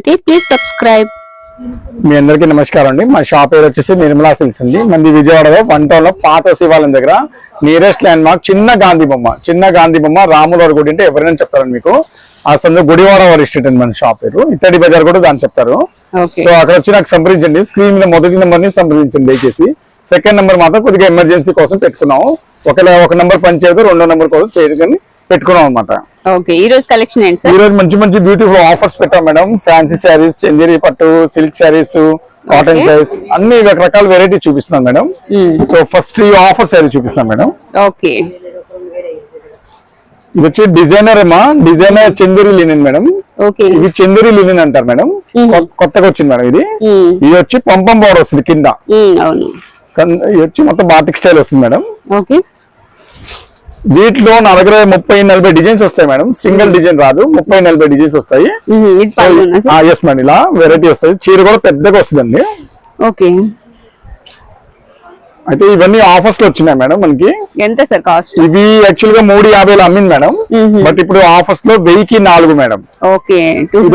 చూస్తున్నట్లయితే please subscribe మీ అందరికీ నమస్కారం అండి. మా షాప్ పేరు వచ్చేసి నిర్మలా సిల్క్స్ అండి. మంది విజయవాడలో వన్ టౌన్లో పాత శివాలయం దగ్గర నియరెస్ట్ ల్యాండ్ మార్క్ చిన్న గాంధీ బొమ్మ. చిన్న గాంధీ బొమ్మ రాములవారి గుడి అంటే ఎవరైనా చెప్తారండి మీకు. ఆ సందు గుడివాడ వారి స్ట్రీట్ అండి మన షాప్ పేరు. ఇత్తడి బజార్ కూడా దాన్ని చెప్తారు. ఓకే. సో అక్కడ వచ్చి నాకు సంప్రదించండి. స్క్రీన్ మీద మొదటి నెంబర్ని సంప్రదించండి దయచేసి. సెకండ్ నెంబర్ మాత్రం కొద్దిగా ఎమర్జెన్సీ కోసం పెట్టుకున్నాం ఒక ఒక నెంబర్ పని చేయదు రెండో నెంబర్ కోసం చేయదు. కానీ పెట్టుకున్నాం అనమాట ఓకే ఈ రోజు కలెక్షన్ ఏంటి ఈ రోజు మంచి మంచి బ్యూటిఫుల్ ఆఫర్స్ పెట్టాం మేడం. ఫ్యాన్సీ శారీస్ చందేరి పట్టు సిల్క్ శారీస్ కాటన్. శారీస్ అన్ని రకరకాల వెరైటీ చూపిస్తున్నాం మేడం. సో ఫస్ట్ ఈ ఆఫర్ శారీ చూపిస్తాం మేడం. ఓకే. ఇది వచ్చి డిజైనర్ ఏమా? Designer Chanderi linen madam. Okay. ఇది చందేరి లినిన్ అంటారు మేడం. కొత్తగా వచ్చింది మేడం ఇది. ఇది వచ్చి పంపం పౌడర్ వస్తుంది కింద. ఇది వచ్చి మొత్తం బాటిక్ స్టైల్ వస్తుంది మేడం. ఓకే. వీటిలో నా దగ్గర ముప్పై నలభై డిజైన్స్ వస్తాయి మేడం. సింగిల్ డిజైన్ రాదు. ముప్పై నలభై డిజైన్స్ వస్తాయి. ఎస్ మేడం ఇలా వెరైటీ వస్తాయి. చీర కూడా పెద్దగా వస్తుందండి. ఓకే. అయితే ఇవన్నీ ఆఫర్స్లో వచ్చినాయి మేడం మనకి. ఎంత సార్ కాస్ట్ ఇవి యాక్చువల్గా మూడు యాభైలో అమ్మింది మేడం. బట్ ఇప్పుడు ఆఫర్స్లో వెయ్యికి నాలుగు మేడం. ఓకే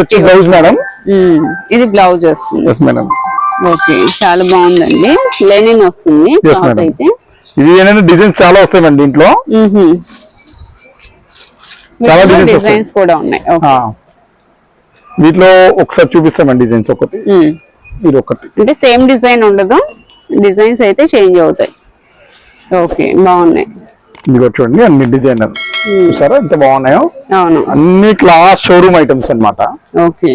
వచ్చి బ్లౌజ్ మేడం. ఇది బ్లౌజ్ వస్తుంది. ఎస్ మేడం ఓకే చాలా బాగుందండి. లెనిన్ వస్తుంది. అయితే. ఇది ఏంటంటే డిజైన్స్ చాలా వస్తాయి మేడం దీంట్లో చాలా. డిజైన్స్ కూడా ఉన్నాయి. వీటిలో ఒకసారి చూపిస్తామండి డిజైన్స్ ఒకటి. ఇది ఒకటి. అంటే సేమ్ డిజైన్ ఉండదు. డిజైన్స్ అయితే చేంజ్ అవుతాయి. ఓకే బాగున్నాయి. ఇది ఒకటి చూడండి అన్ని డిజైనర్ చూసారా ఎంత బాగున్నాయో? అవును. అన్ని క్లాస్ షోరూమ్ ఐటమ్స్ అన్నమాట. ఓకే.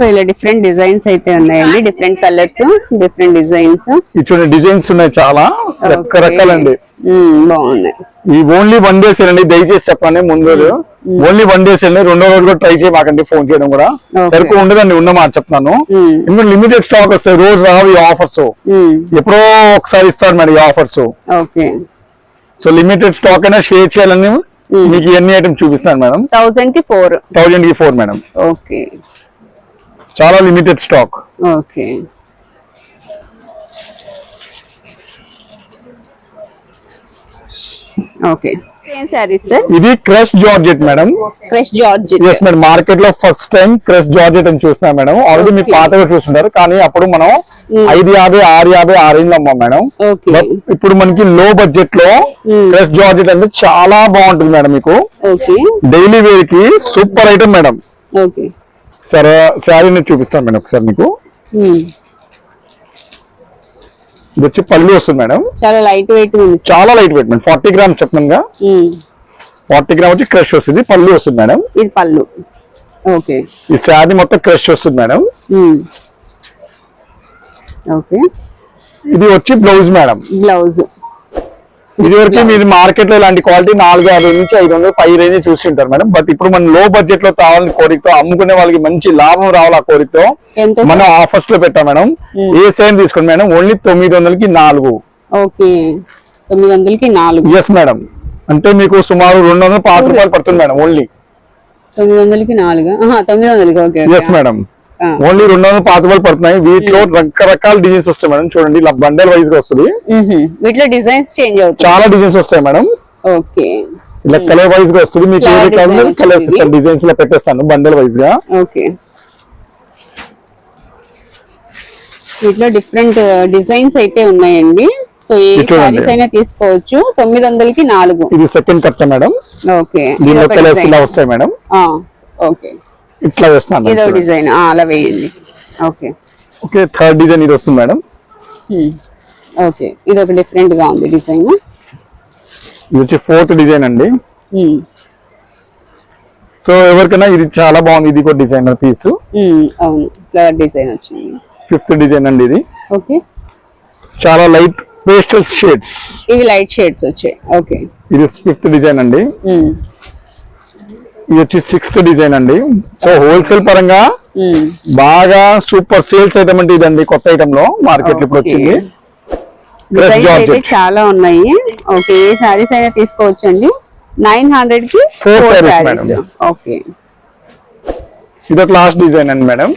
సో ఇలా డిఫరెంట్ డిజైన్స్ అయితే ఉన్నాయండి. డిఫరెంట్ కలర్స్ డిఫరెంట్ డిజైన్స్ చూడండి డిజైన్స్ ఉన్నాయి చాలా. రకరకాలండి. బాగున్నాయి. ఈ ఓన్లీ వన్ డేస్ అండి దయచేసి చెప్పండి ముందు రోజు ఓన్లీ వన్ డేస్ అండి రెండో రోజు కూడా ట్రై చేయమాకండి ఫోన్ చేయడం కూడా. సరుకు ఉండదండి ఉన్న మాట చెప్తున్నాను. మ్మ్. ఎందుకంటే లిమిటెడ్ స్టాక్ వస్తాయి రోజు రావు ఈ ఆఫర్స్ మ్మ్. ఎప్పుడో ఒకసారి ఇస్తారు మేడం ఈ offers okay so limited stock అయినా షేర్ చేయాలని మీకు ఎన్ని ఐటమ్స్ చూపిస్తాను మేడం. థౌజండ్కి ఫోర్ థౌజండ్కి ఫోర్ మేడం. ఓకే చాలా లిమిటెడ్ స్టాక్ ఓకే ఓకే ఇది crush georgette madam fresh georgette yes madam మార్కెట్లో ఫస్ట్ టైం క్రష్ జార్జెట్ అని చూస్తున్నాం మేడం ఆల్రెడీ మీ Okay. పాతగా చూస్తుంటారు కానీ అప్పుడు మనం ఐదు యాభై ఆరు యాభై ఆరు ఇంట్లో అమ్మాం మేడం ఇప్పుడు మనకి లో బడ్జెట్లో Hmm. క్రష్ జార్జెట్ అంటే చాలా బాగుంటుంది మేడం మీకు. ఓకే డైలీ వేర్కి సూపర్ ఐటమ్ మేడం ఓకే సరే శారీని చూపిస్తాను మేడం ఒకసారి మీకు. ఇది వచ్చి పళ్ళు వస్తుంది మేడం. చాలా లైట్ వెయిట్ చాలా light weight madam. Forty grams చెప్పినాగా. Forty gram వచ్చి క్రష్ వస్తుంది పళ్ళు వస్తుంది మేడం. ఇది పళ్ళు. ఓకే. ఈ శారీ మొత్తం క్రష్ వస్తుంది మేడం. ఓకే. ఇది వచ్చి బ్లౌజ్ మేడం. బ్లౌజ్. ఇది వరకు మీరు మార్కెట్లో ఇలాంటి క్వాలిటీ నాలుగు యాభై నుంచి ఐదు వందలు పై రేంజ్ చూసి ఉంటారు మేడం. బట్ ఇప్పుడు మనం లో బడ్జెట్లో కావాలని కోరికతో అమ్ముకునే వాళ్ళకి మంచి లాభం రావాలి ఆ కోరికతో మనం ఆఫర్స్లో పెట్టాం మేడం. ఏ సైన్ తీసుకోండి మేడం. ఓన్లీ తొమ్మిది వందలకి నాలుగు. ఓకే. తొమ్మిది వందలకి నాలుగు. ఎస్ మేడం అంటే మీకు సుమారు రెండు వందల పాత రూపాయలు పడుతుంది మేడం ఓన్లీ తొమ్మిది వందలకి నాలుగు. తొమ్మిది వందలకి ఓకే ఎస్ మేడం. ఓన్లీ రెండు వందల పాత రూపాయలు పడుతున్నాయి. వీటిలో రకరకాల డిజైన్స్ వస్తాయి మేడం. చూడండి ఇలా బండల్ వైజ్గా వస్తుంది. వీటిలో డిజైన్స్ చేంజ్ అవుతాయి. చాలా డిజైన్స్ వస్తాయి మేడం. ఓకే. ఇలా కలర్ వైజ్గా వస్తుంది. మీకు ఏది కావాలో కలర్స్. ఇస్తాను. డిజైన్స్లో పెట్టేస్తాను బండల్ వైజ్గా. ఓకే. వీటిలో డిఫరెంట్ డిజైన్స్ అయితే ఉన్నాయండి. సో ఏ. సారీస్ అయినా తీసుకోవచ్చు. తొమ్మిది వందలకి నాలుగు. ఇది సెకండ్ కట్ట మేడం. ఓకే. దీనిలో కలర్స్ ఇలా. వస్తాయి మేడం. ఓకే. ఇట్లా వేస్తున్నాను ఇదో. డిజైన్ అలా వేయండి. ఓకే. ఓకే థర్డ్ డిజైన్ ఇది వస్తుంది మేడం. ఓకే ఇది ఒక డిఫరెంట్గా ఉంది డిజైన్. ఇది వచ్చి ఫోర్త్ డిజైన్ అండి. సో ఎవరికైనా ఇది చాలా బాగుంది ఇది కూడా డిజైనర్ పీస్. అవును ఫ్లవర్ డిజైన్ వచ్చింది. ఫిఫ్త్ డిజైన్ అండి ఇది. ఓకే. చాలా లైట్ పేస్టల్ షేడ్స్. ఇవి లైట్ షేడ్స్ వచ్చాయి. ఓకే. ఇది ఫిఫ్త్ డిజైన్ అండి. ఇది వచ్చి సిక్స్త్ డిజైన్ అండి. సో హోల్సేల్ పరంగా. బాగా సూపర్ సేల్స్ ఐటమ్ అంటే ఇదండి కొత్త ఐటమ్లో మార్కెట్ ఇప్పుడు. వచ్చింది చాలా ఉన్నాయి. ఓకే ఏ సారీస్ అయినా తీసుకోవచ్చు అండి నైన్ హండ్రెడ్కి ఫోర్ సారీస్. ఓకే. ఇది ఒక లాస్ట్ డిజైన్ అండి మేడం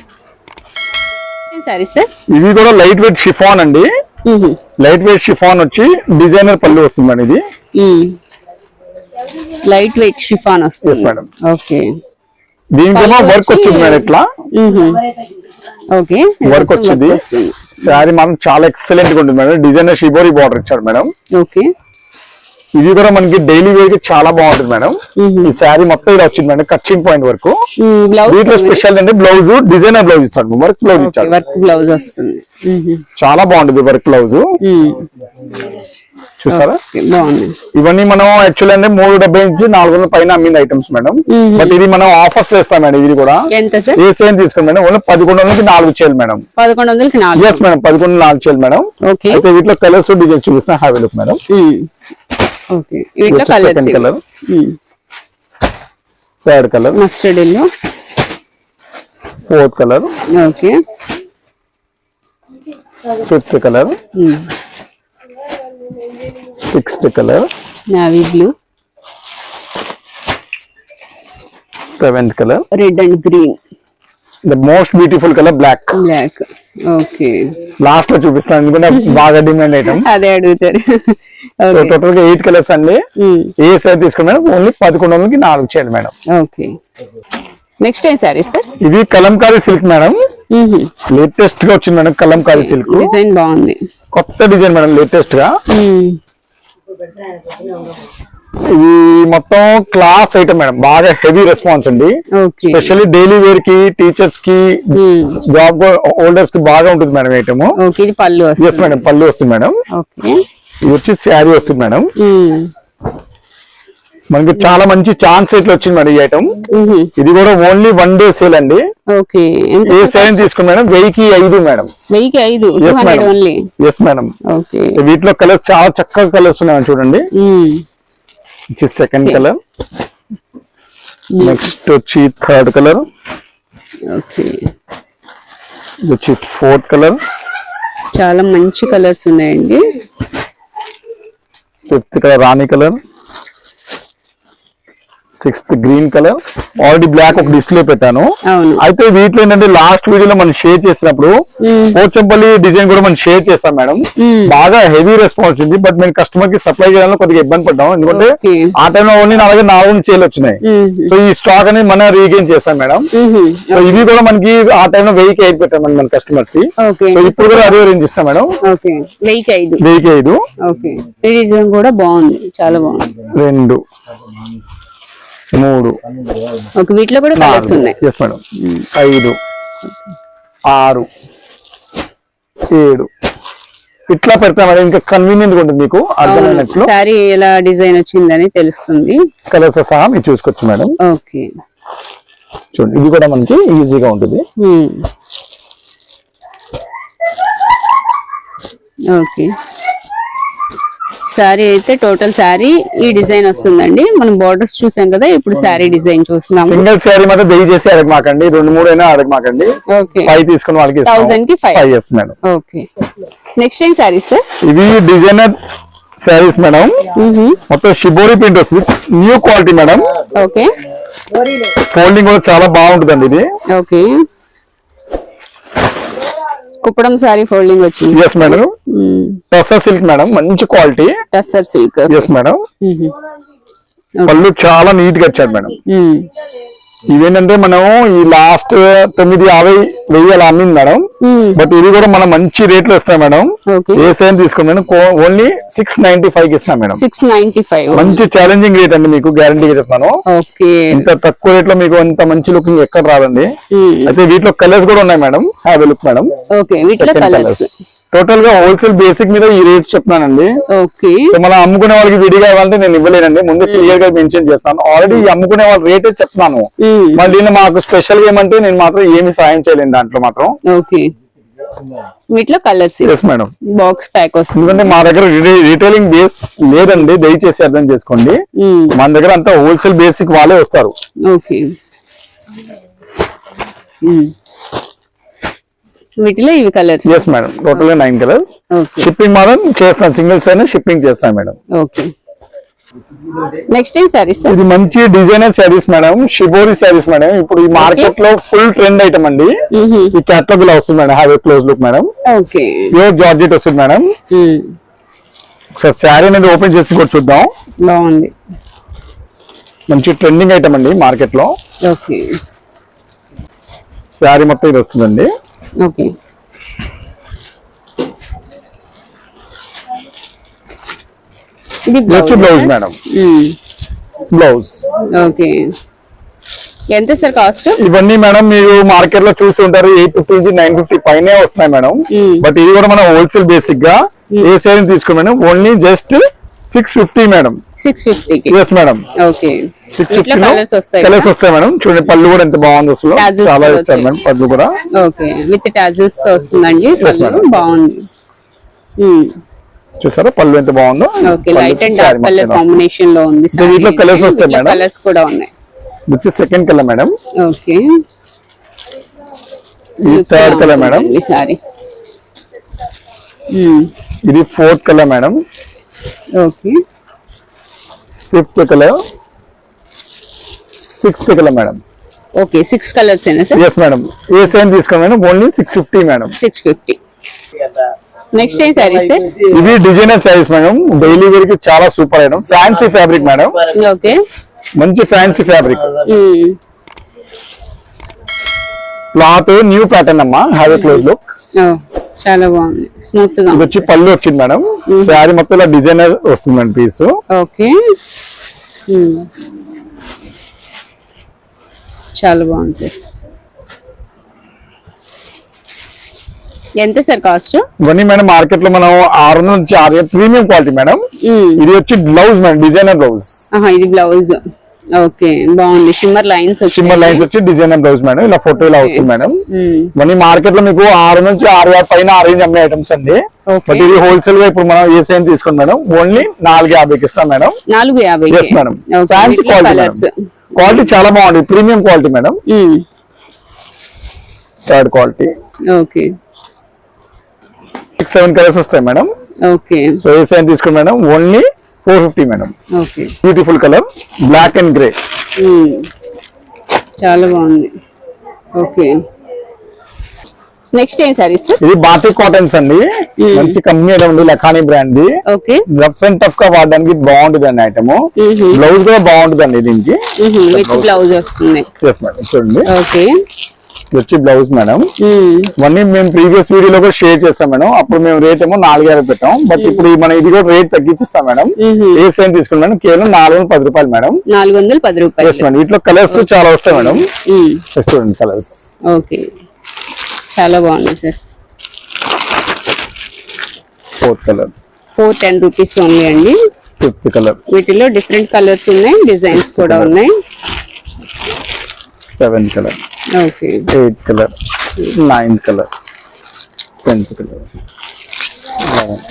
ఇది కూడా లైట్ వెయిట్ షిఫాన్ అండి. లైట్ వెయిట్ షిఫాన్ వచ్చి డిజైనర్ పళ్ళు వస్తుంది మేడం ఇది లైట్ వెయిట్ షిఫాన్ వస్తుంది. Madam. ఓకే. దీనికేమో వర్క్ వచ్చి- వచ్చింది మేడం ఇట్లా ఓకే. వర్క్ వచ్చింది. శారీ మాత్రం చాలా ఎక్సలెంట్గా ఉంటుంది మేడం డిజైనర్ షిబోరి బార్డర్ ఇచ్చాడు మేడం ఓకే. ఇది కూడా మనకి డైలీ వేర్కి చాలా బాగుంటుంది మేడం. ఈ శారీ మొత్తం ఇలా వచ్చింది మేడం కచ్చింగ్ పాయింట్ వరకు. దీంట్లో స్పెషల్ అంటే బ్లౌజ్ డిజైనర్ బ్లౌజ్ ఇస్తాడు వర్క్ బ్లౌజ్ ఇచ్చాడు. వర్క్ బ్లౌజ్ వస్తుంది. చాలా బాగుంటుంది వర్క్ బ్లౌజ్. చూసారా? ఇవన్నీ మనం యాక్చువల్ అంటే మూడు డెబ్బై నుంచి నాలుగు వందల పైన అమ్మింది ఐటమ్స్ మేడం. బట్ ఇది మనం ఆఫర్స్లో ఇస్తాం మేడం ఇది కూడా. ఏ సేమ్ తీసుకోండి మేడం ఓన్లీ పదకొండు వందలకి నాలుగు చేయాలి మేడం. పదకొండు వందలకి ఎస్ మేడం పదకొండు నాలుగు చేయాలి మేడం. అయితే వీటిలో కలర్స్ డిజైన్స్ చూపిస్తున్నా హ్యావ్ లుక్ మేడం. ఓకే. వీటిలో second colours colour third colour mustard yellow fourth colour okay. Fifth colour sixth colour navy blue seventh colour red and green the most beautiful colour black black okay లాస్ట్లో చూపిస్తాను ఎందుకంటే బాగా demand item అదే అడుగుతారు. So టోటల్గా eight colours అండి. ఏ size తీసుకుని మేడం ఓన్లీ పదకొండు వందలకి నాలుగు చేయాలి మేడం. ఓకే నెక్స్ట్ ఏం సారీ సార్ ఇది కలంకారీ సిల్క్ మేడం. లేటెస్ట్గా వచ్చింది మేడం కలంకారీ సిల్క్ డిజైన్ బాగుంది. కొత్త డిజైన్ మేడం లేటెస్ట్గా. ఇది మొత్తం క్లాస్ ఐటమ్ మేడం. బాగా హెవీ రెస్పాన్స్ అండి. స్పెషల్లీ డైలీ వేర్కి టీచర్స్కి. జాబ్ హోల్డర్స్కి బాగా ఉంటుంది మేడం ఐటమ్ పళ్ళు మేడం పళ్ళు వస్తుంది మేడం. ఇది వచ్చి శారీ వస్తుంది మేడం. మనకి చాలా మంచి ఛాన్స్ ఇట్లా వచ్చింది మేడం ఈ ఐటమ్. ఇది కూడా ఓన్లీ వన్ డే సేల్ అండి. ఏ సైజ్ తీసుకుని మేడం వెయ్యికి ఐదు మేడం. వెయ్యికి ఐదు ఎస్ మేడం వీటిలో కలర్స్ చాలా చక్కగా కలర్స్ ఉన్నాయి చూడండి. సెకండ్. కలర్ నెక్స్ట్ వచ్చి థర్డ్ కలర్ వచ్చి ఫోర్త్ కలర్ చాలా మంచి కలర్స్ ఉన్నాయండి. ఫిఫ్త్ కలర్ రాణి colour. Sixth green colour. Already black ఒక డిస్ప్లే పెట్టాను. అయితే వీటిలో ఏంటంటే లాస్ట్ వీడియోలో మనం షేర్ చేసినప్పుడు పోచంపల్లి డిజైన్ కూడా మనం షేర్ చేస్తాం మేడం. బాగా హెవీ రెస్పాన్స్ ఉంది బట్ మేము కస్టమర్కి సప్లై చేయడంలో కొద్దిగా ఇబ్బంది పడ్డాం. ఎందుకంటే. ఆ టైంలో ఓన్లీ నా దగ్గర నాలుగు చేలు వచ్చినాయి. సో ఈ స్టాక్ అనేది మనం రీగెయిన్ చేస్తాం మేడం. సో ఇవి కూడా మనకి ఆ టైంలో వెయ్యికి ఐదు పెట్టాం మన కస్టమర్స్కి. సో ఇప్పుడు కూడా అదే రేంజ్ ఇస్తాం మేడం. ఓకే. వెయ్యికి ఐదు. వెయ్యికి ఐదు. కూడా బాగుంది. చాలా బాగుంది. రెండు. మూడు. ఓకే వీటిలో కూడా కలర్స్ ఉన్నాయి. ఎస్ మేడం ఐదు ఆరు ఏడు. ఇట్లా పెడతాం ఇంకా కన్వీనియంట్ ఉంటుంది మీకు అర్థమైనట్లు సారీ ఎలా డిజైన్ వచ్చిందని తెలుస్తుంది. కలర్స్ సహా మీరు చూసుకోవచ్చు మేడం ఓకే. చూడండి ఇది కూడా మనకి ఈజీగా ఉంటుంది. ఓకే. శారీ అయితే టోటల్ శారీ ఈ డిజైన్ వస్తుందండి. మనం బార్డర్స్ చూసాం కదా ఇప్పుడు శారీ డిజైన్ చూస్తున్నాము సింగిల్ శారీ మాత్రం వెయ్యి చేసి అడగమాకండి రెండు మూడు అయినా అడగమాకండి ఓకే. ఫైవ్ తీసుకున్న వాళ్ళకి Thousand కి. Five yes madam okay. Next ఏం శారీ సార్ ఇవి డిజైనర్ శారీస్ మేడం మొత్తం షిబోరి ప్రింట్ వస్తుంది. New quality madam okay. Folding కూడా చాలా బాగుంటుందండి ఇది. ఓకే. కుప్పడం శారీ ఫోల్డింగ్ వచ్చింది. Yes madam tussar silk madam మంచి quality tussar silk yes madam. పళ్ళు చాలా నీట్గా వచ్చాడు మేడం. ఇవేంటంటే మనం ఈ లాస్ట్ తొమ్మిది యాభై వెయ్యి అలా అమ్మింది మేడం. బట్ ఇది కూడా మనం మంచి రేట్లు ఇస్తాం మేడం. ఓకే. ఏ సైజ్ తీసుకో మేడం. ఓన్లీ సిక్స్ నైన్టీ ఫైవ్కి ఇస్తాం మేడం. సిక్స్ నైన్టీ ఫైవ్ మంచి ఛాలెంజింగ్ రేట్ అండి మీకు గ్యారంటీగా చెప్తాను ఓకే. ఇంత తక్కువ రేట్లో మీకు అంత మంచి లుకింగ్ ఎక్కడ రాదండి. అయితే వీటిలో కలర్స్ కూడా ఉన్నాయి madam. Have look madam. Colours టోటల్గా హోల్సేల్ బేసిక్ మీద ఈ రేట్స్ చెప్తున్నానండి. ఓకే. సో మనం అమ్ముకునే వాళ్ళకి విడిగా ఇవ్వాలంటే నేను ఇవ్వలేనండి. ముందు క్లియర్గా మెన్షన్ చేస్తాను. ఆల్రెడీ అమ్ముకునే వాళ్ళ రేటే చెప్తున్నాను. మళ్ళీ మాకు స్పెషల్గా ఏమంటే నేను మాత్రం ఏమి సాయం చేయలేను దాంట్లో మాత్రం. ఓకే. వీటిలో కలర్స్ మేడం బాక్స్ ప్యాక్ వస్తుంది. ఎందుకంటే మా దగ్గర రీటైలింగ్ బేస్ లేదండి. దయచేసి అర్థం చేసుకోండి. మన దగ్గర అంతా హోల్సేల్ బేసిక్ వాళ్ళే వస్తారు. ఓకే. వీటిలో ఇవి కలర్స్. ఎస్ మేడం టోటల్గా నైన్ కలర్స్ షిప్పింగ్ మాత్రం చేస్తాం. సింగిల్స్ అయినా షిప్పింగ్ చేస్తాం మేడం ఓకే నెక్స్ట్ ఏం సారీస్ సార్ ఇది మంచి designer saris madam shibori saris madam ఇప్పుడు ఈ మార్కెట్లో ఫుల్ ట్రెండ్ ఐటమ్ అండి. ఈ క్యాటలాగ్లో వస్తుంది madam have close look madam okay pure georgette వస్తుంది మేడం. ఒకసారి శారీ అనేది ఓపెన్ చేసి కూడా చూద్దాం. బాగుంది. మంచి ట్రెండింగ్ ఐటమ్ అండి మార్కెట్లో. ఓకే శారీ మొత్తం ఇది వస్తుందండి. ఓకే ఇది బ్లౌజ్ మేడం బ్లౌజ్ ఓకే ఎంత సార్ కాస్ట్ ఇవన్నీ మేడం మీరు మార్కెట్లో చూసి ఉంటారు. ఎయిట్ ఫిఫ్టీ నుంచి నైన్ ఫిఫ్టీ పైనే వస్తున్నాయి మేడం. బట్ ఇది కూడా మనం హోల్సేల్ బేసిక్గా. ఏ శారీ తీసుకుని madam only just six fifty madam. Six ఫిఫ్టీకి? Yes madam. Okay. Six fifty colours వస్తాయి కలర్స్ వస్తాయి మేడం. చూడండి పళ్ళు కూడా ఎంత బాగుంది అసలు. చాలా వచ్చాయి. మేడం పళ్ళు కూడా. ఓకే. విత్ టాజిల్స్తో వస్తుందండి పళ్ళు. బాగుంది. మ్మ్. చూసారా పళ్ళు ఎంత బాగుందో? Okay light and dark colour మొత్తం. కాంబినేషన్లో ఉంది సో వీటిలో colours వస్తాయి madam. కలర్స్ కూడా ఉన్నాయి. వచ్చి second colour madam. Okay. Third colour madam. ఈ సారీ ఇది fourth colour madam. Okay. Fifth colour. Sixth colour madam okay six colours అయినా సార్? ఎస్ మేడం ఏ సేమ్ తీసుకోండి madam only six fifty madam six fifty next ఏ sari sir? ఇవి designer saris madam daily వేర్కి చాలా super item fancy fabric madam okay. మంచి fancy fabric cloth new pattern అమ్మా. Have close look చాలా బాగుంది. స్మూత్గా వచ్చి పళ్ళు వచ్చింది మేడం. శారీ మొత్తం ఇలా డిజైనర్ వస్తుంది మేడం పీస్. ఓకే. చాలా బాగుంది సార్. ఎంత సార్ కాస్ట్? ఇవన్నీ మేడం మార్కెట్లో మనం ఆరు నుంచి ఆరు ప్రీమియం క్వాలిటీ మేడం. ఇది వచ్చి బ్లౌజ్ మేడం డిజైనర్ బ్లౌజ్. ఇది బ్లౌజ్. ఓకే బాగుంది. షిమ్మర్ లైన్స్ సిమ్మర్ లైన్స్ వచ్చి డిజైనర్ బ్లౌజ్ మేడం. ఇలా ఫోటో ఇలా వస్తుంది మేడం. ఇవన్నీ మార్కెట్లో మీకు ఆరు నుంచి ఆరు వేల పైన ఆరేంజ్ అమ్మే ఐటమ్స్ అండి. బట్ ఇది హోల్సేల్గా ఇప్పుడు మనం ఏ సైన్ తీసుకోండి మేడం? ఓన్లీ నాలుగు యాభైకి ఇస్తాం మేడం. నాలుగు యాభై మేడం ఫ్యాన్సీ క్వాలిటీ చాలా బాగుంది. Premium quality madam. Third quality okay. Six seven colours వస్తాయి మేడం. ఓకే. సో ఏ సైన్ తీసుకోండి madam? Only four fifty madam. Okay. Beautiful colour black and grey చాలా బాగుంది. ఓకే. నెక్స్ట్ ఏం సారీ సార్ ఇది బాటిక్ కాటన్స్ అండి. మంచి కంపెనీ ఉంది Lakhani brand the rough and టఫ్గా వాడడానికి బాగుంటుంది అండి ఐటమ్ బ్లౌజ్ కూడా బాగుంటుంది అండి దీనికి బ్లౌజ్ వస్తుంది. చూడండి. ఓకే. ఇది వచ్చి బ్లౌజ్ మేడం. ఇవన్నీ మేము ప్రీవియస్ వీడియోలో కూడా షేర్ చేస్తాం మేడం. అప్పుడు మేము రేట్ ఏమో నాలుగు యాభై పెట్టాం. బట్ ఇప్పుడు మన ఇది కూడా రేట్ తగ్గించిస్తాం మేడం. ఏ సైన్ తీసుకుని మేడం కేవలం నాలుగు వందల పది రూపాయలు మేడం. నాలుగు వందల పది రూపాయలు. మేడం వీటిలో కలర్స్ చాలా వస్తాయి మేడం. చూడండి కలర్స్ ఓకే. చాలా బాగుంది sir. Fourth colour four ten rupees only అండి. ఫిఫ్త్ కలర్ వీటిలో డిఫరెంట్ కలర్స్ ఉన్నాయి డిజైన్స్ కూడా ఉన్నాయి. Seventh colour. Eighth colour. Ninth colour. Tenth colour. Eleven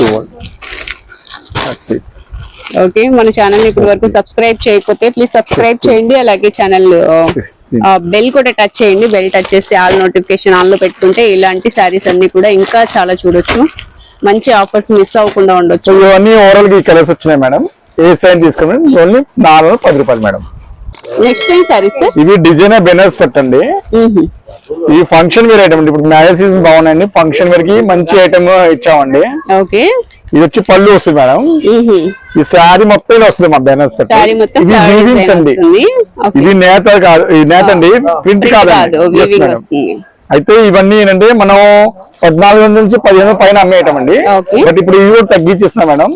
twelve. Thirty. Okay మన ఛానల్ ఇప్పటి వరకు సబ్స్క్రైబ్ చేయకపోతే ప్లీజ్ సబ్స్క్రైబ్ చేయండి అలాగే ఛానల్ బెల్ కూడా టచ్ చేయండి. బెల్ టచ్ చేస్తే ఆల్ నోటిఫికేషన్ ఆన్లో పెట్టుకుంటే ఇలాంటి శారీస్ అన్ని కూడా ఇంకా చాలా చూడొచ్చు. మంచి ఆఫర్స్ మిస్ అవ్వకుండా ఉండొచ్చు. ఓవరాల్గా ఈ కలర్స్ వచ్చినాయి మేడం ఏ సైన్ తీసుకోండి ఓన్లీ నాలుగు వందల పది రూపాయలు మేడం. నెక్స్ట్ ఇవి డిజైనర్ బెనర్స్ పెట్టండి. ఈ ఫంక్షన్ వేర్ ఐటమ్ ఇప్పుడు మ్యారేజ్ సీజన్ బాగున్నాయండి. ఫంక్షన్ వేర్కి మంచి ఐటమ్ ఇచ్చామండి. ఓకే. ఇది వచ్చి పళ్ళు వస్తుంది మేడం. ఈ శారీ మొత్తం వస్తుంది మా బెనర్స్ పెట్టి. శారీ మొత్తం ఇవి flower వీవింగ్స్ design అండి. వస్తుంది. ఓకే. ఇది నేత కాదు. ఇది నేత అండి. ప్రింట్ కాదు. అయితే ఇవన్నీ ఏంటంటే మనం పద్నాలుగు వందల నుంచి పదిహేను పైన అమ్మేయటం అండి. బట్ ఇప్పుడు ఇవి కూడా తగ్గించిస్తున్నాం మేడం.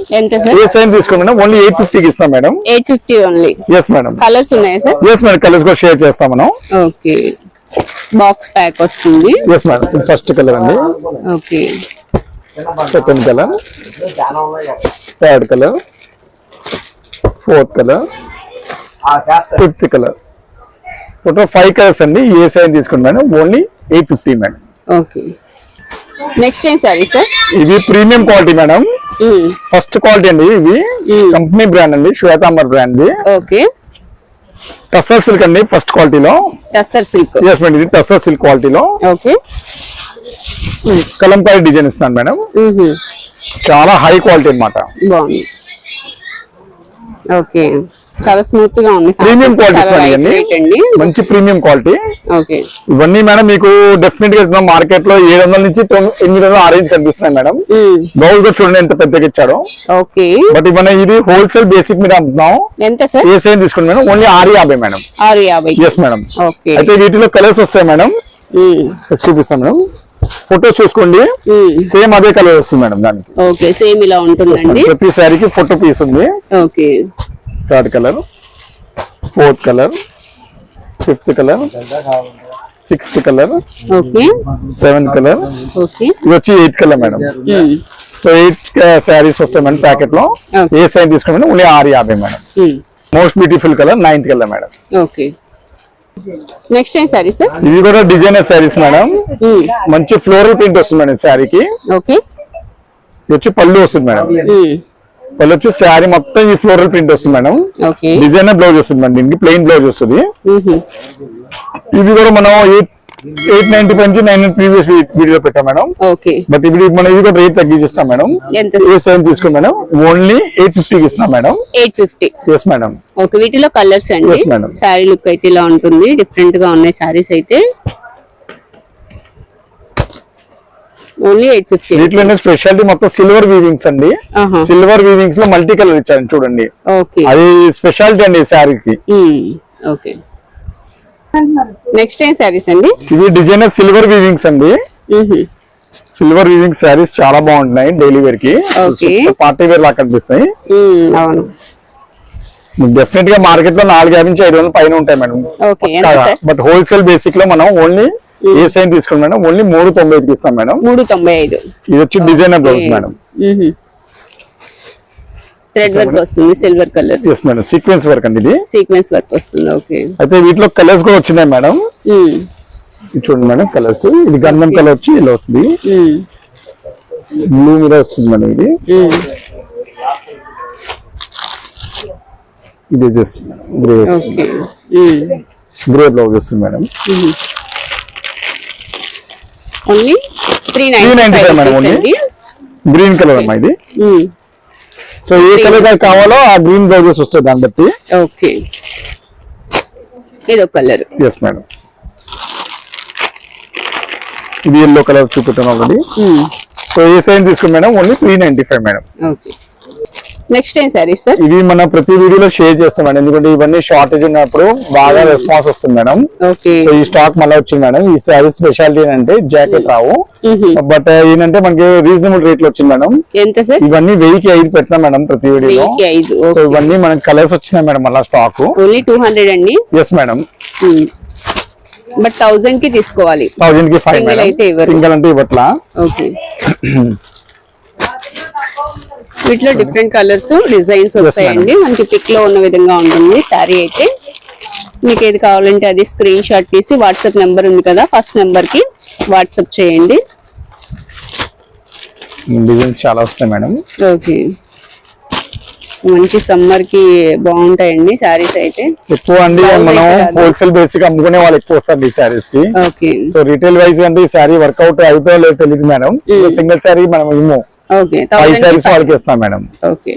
ఏ సైన్ తీసుకోండి మేడం ఓన్లీ ఎయిట్ ఫిఫ్టీకి ఇస్తాం madam. Eight fifty only. Yes madam. Colours ఉన్నాయా సార్? ఎస్ మేడం కలర్స్ కూడా షేర్ చేస్తాం మనం. ఓకే. బాక్స్ ప్యాక్ వస్తుంది. ఎస్ మేడం ఫస్ట్ కలర్ అండి. Okay. Second colour third colour fourth colour fifth colour total five colours అండి. ఏ size తీసుకోండి madam only eight fifty madam okay next ఏం sari sir ఇది premium quality madam first quality అండి ఇది. Company brand అండి. Shwetambar brand okay tussar silk అండి first క్వాలిటీలో టస్టర్ సిల్క్ ఎస్ మేడం ఇది టస్సర్ సిల్క్ క్వాలిటీలో ఓకే కలంకారీ డిజైన్ ఇస్తున్నాను మేడం చాలా హై క్వాలిటీ అన్నమాట. బాగుంది. ఓకే చాలా స్మూత్గా ఉంది. ప్రీమియం క్వాలిటీ మంచి ప్రీమియం క్వాలిటీ ఓకే. ఇవన్నీ మేడం మీకు డెఫినెట్గా మార్కెట్లో ఏడు వందల నుంచి ఎనిమిది వందల ఆరేంజ్ కనిపిస్తున్నాయి మేడం. బ్లౌజ్ చూడండి ఎంత పెద్దగా ఇచ్చాడో ఓకే. బట్ ఇవన్నీ ఇది హోల్సేల్ బేసిక్ మీద అమ్ముతున్నాం. ఎంత సార్? ఏ సైజ్ తీసుకోండి మేడం ఓన్లీ ఆరు యాభై మేడం. ఆరు యాభై. Yes madam okay. అయితే వీటిలో కలర్స్ వస్తాయి మేడం. చూపిస్తాం మేడం. ఫోటో చూసుకోండి. సేమ్ అదే కలర్ వస్తుంది మేడం దానికి. ఓకే సేమ్ ఇలా ఉంటుందండి. ప్రతి శారీకి ఫోటో పీస్ ఉంది. Okay. Third colour fourth colour fifth colour sixth colour okay. Seventh colour. Okay. ఇది వచ్చి eighth colour madam. So eight saris వస్తాయి మేడం ప్యాకెట్లో Okay. ఏ సైజ్ తీసుకోండి ఓన్లీ ఆరు యాభై madam. Most beautiful colour ninth colour madam. Okay. Next ఏం sari sir ఇవి కూడా డిజైనర్ శారీస్ మేడం. మంచి ఫ్లోరల్ ప్రింట్ వస్తుంది మేడం శారీకి. ఓకే వచ్చి పళ్ళు వస్తుంది మేడం. పళ్ళు వచ్చి శారీ మొత్తం ఈ ఫ్లోరల్ ప్రింట్ వస్తుంది మేడం. ఓకే డిజైనర్ బ్లౌజ్ వస్తుంది మేడం దీనికి ప్లెయిన్ బ్లౌజ్ వస్తుంది. ఇది కూడా మనం ఎయిట్ ఎయిట్ నైన్టీ ఫైవ్ నుంచి నైన్ ప్రీవియస్ వీడియో పెట్టాం మేడం. ఓకే బట్ ఇప్పుడు మనం ఇది కూడా రేట్ తగ్గించిస్తాం మేడం. ఎంత? ఏ సైజ్ తీసుకోండి మేడం ఓన్లీ ఎయిట్ ఫిఫ్టీకి ఇస్తున్నాం madam. Eight fifty yes madam okay వీటిలో కలర్స్ అండి. శారీ లుక్ అయితే ఇలా ఉంటుంది డిఫరెంట్గా ఉన్నాయి శారీస్ అయితే. ఓన్లీ ఎయిట్ ఫిఫ్టీ వీటిలోనే స్పెషాలిటీ మొత్తం సిల్వర్ వీవింగ్స్ అండి. సిల్వర్ వీవింగ్స్లో మల్టీ కలర్ ఇచ్చారు చూడండి. ఓకే. అది స్పెషాలిటీ అండి శారీకి. ఓకే. నెక్స్ట్ ఏం శారీస్ అండి? ఇది డిజైనర్ సిల్వర్ వీవింగ్స్ అండి. సిల్వర్ వీవింగ్ శారీస్ చాలా బాగుంటున్నాయి డైలీ వేర్కి. పార్టీ వేర్ లాగా కనిపిస్తాయి. అవును. డెఫినెట్గా మార్కెట్లో నాలుగు యాభై నుంచి ఐదు వందల పైన ఉంటాయి మేడం. బట్ హోల్సేల్ బేసిక్లో మనం ఓన్లీ ఏ సైన్ తీసుకోండి మేడం? ఓన్లీ మూడు తొంభై ఐదుకి ఇస్తాం మేడం. మూడు తొంభై ఐదు. ఇది వచ్చి designer blouse madam. Thread work వస్తుంది silver colour yes madam. Sequence work అండి ఇది. సీక్వెన్స్ వర్క్ వస్తుంది ఓకే అయితే వీటిలో కలర్స్ కూడా వచ్చినాయి మేడం. చూడండి మేడం కలర్స్ ఇది గంధం కలర్ వచ్చి ఇలా వస్తుంది. బ్లూ మీద వస్తుంది మేడం ఇది. ఇది గ్రే. గ్రే బ్లౌజ్ వస్తుంది madam. Only three 395 madam only. Green colour అమ్మా ఇది. సో ఏ కలర్ కావాలో ఆ గ్రీన్ బ్లౌజెస్ వస్తాయి దాన్ని బట్టి. ఓకే. ఇదో కలర్. ఎస్ మేడం ఇది ఎల్లో కలర్ చూపెట్టాను ఆల్రెడీ సో ఏ సైజ్ తీసుకోండి madam only three ninety five madam okay. Next ఏం సారీస్ సార్ ఇది మనం ప్రతి వీడియోలో షేర్ చేస్తాం మేడం. ఎందుకంటే ఇవన్నీ షార్టేజ్ ఉన్నప్పుడు బాగా రెస్పాన్స్ వస్తుంది మేడం. ఓకే సో ఈ స్టాక్ మళ్ళీ వచ్చింది మేడం. ఈ శారీ స్పెషాలిటీ ఏంటంటే జాకెట్ రావు. బట్ ఏంటంటే మనకి రీజనబుల్ రేట్లో వచ్చింది మేడం. ఎంత సార్ ఇవన్నీ వెయ్యికి ఐదు పెట్టినాం మేడం ప్రతి వీడియోలో. ఐదు సో ఇవన్నీ మనకి కలర్స్ వచ్చినాయి మేడం మళ్ళీ స్టాక్ ఓన్లీ టూ హండ్రెడ్ అండి? Yes madam. బట్ థౌజండ్కి తీసుకోవాలి. థౌజండ్కి ఫైవ్. సింగిల్ అంటే ఇవ్వట్లా. ఓకే వీటిలో డిఫరెంట్ కలర్స్ డిజైన్స్ వస్తాయండి. మనకి పిక్లో ఉన్న విధంగా ఉంటుంది శారీ అయితే. మీకు ఏది కావాలంటే అది స్క్రీన్ షాట్ తీసి వాట్సాప్ నెంబర్ ఉంది కదా ఫస్ట్ నెంబర్కి వాట్సాప్ చేయండి. డిజైన్స్ చాలా వస్తాయి మేడం ఓకే మంచి సమ్మర్కి బాగుంటాయండి శారీస్ అయితే. ఎక్కువ అండి మనం. హోల్సేల్ బేసిక్ అమ్ముకునే వాళ్ళు ఎక్కువ వస్తారు ఈ శారీస్కి. ఓకే సో రీటైల్ వైజ్ అంటే ఈ శారీ వర్కౌట్ అవుతుందో లేదో తెలియదు మేడం సింగిల్ శారీ మనం ఓకే ఫైవ్ శారీస్ వాళ్ళకి ఇస్తాం మేడం. ఓకే